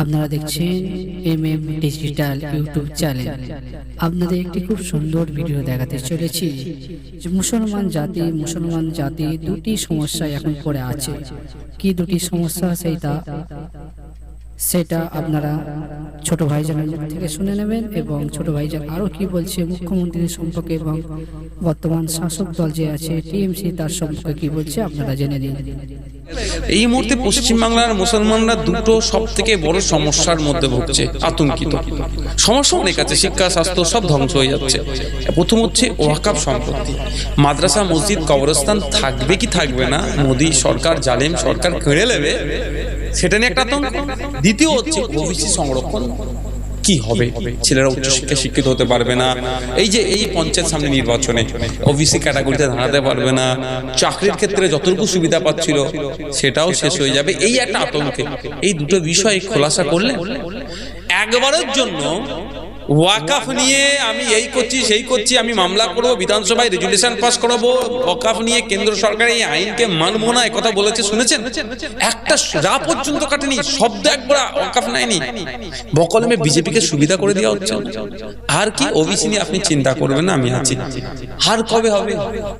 আপনারা দেখছেন M M digital YouTube channel. আপনাদের একটি খুব সুন্দর ভিডিও দেখাতে চলেছি। মুসলমান জাতি মুসলমান জাতি দুটি সমস্যা এখন পড়ে আছে। কি দুটি সমস্যা সেইটা সেটা আপনারা ছোট ভাইজানের মুখ থেকে শুনে নেবেন এবং ছোট ভাইজান আরও কি বলছে, মুখ্যমন্ত্রীর সম্পর্কে এবং বর্তমান শাসক দল যে আছে, টিএমসি তার সম্পর্কে কি বলছে আপনারা জেনে নিন। এই মুহূর্তে পশ্চিমবাংলার মুসলমানরা দুটো সব থেকে বড় সমস্যার মধ্যে ভুগছে, আতঙ্কিত। সমস্যা অনেক আছে, শিক্ষা, স্বাস্থ্য সব ধ্বংস হয়ে যাচ্ছে। প্রথম হচ্ছে ওয়াকাপ সম্পত্তি। মাদ্রাসা, মসজিদ, কবরস্থান থাকবে কি থাকবে না? মোদী সরকার, জালেম সরকার কেড়ে নেবে? সেটা নিয়ে একটা আতঙ্ক। দ্বিতীয় হচ্ছে ওবিসি সংরক্ষণ। কি হবে? ছেলেরা উচ্চশিক্ষায় শিক্ষিত হতে পারবে না। এই যে এই পঞ্চায়েত সামনে নির্বাচনে ওবিসি ক্যাটাগরিতে দাঁড়াতে পারবে না। চাকরির ক্ষেত্রে যতটুকু সুবিধা পাচ্ছিল, সেটাও শেষ হয়ে যাবে। এই একটা আতঙ্কে। এই দুটো বিষয় খোলাসা করলে একবারের জন্য ওয়াকাফ নিয়ে আমি এই করছি, সেই করছি, আমি মামলা করব, বিধানসভায় রেজুলেশন পাস করাবো। ওয়াকাফ নিয়ে কেন্দ্র সরকার এই আইনকে মানবো না কথা বলেছে, শুনেছেন? একটা রা পর্যন্ত কাটেনি, শব্দ একবার ওয়াকাফ নেয়নি। বকলমে বিজেপিকে সুবিধা করে দেওয়া হচ্ছে। আর কি, ওবিসি নিয়ে আপনি চিন্তা করবেন না, আমি আছি। আর কবে হবে?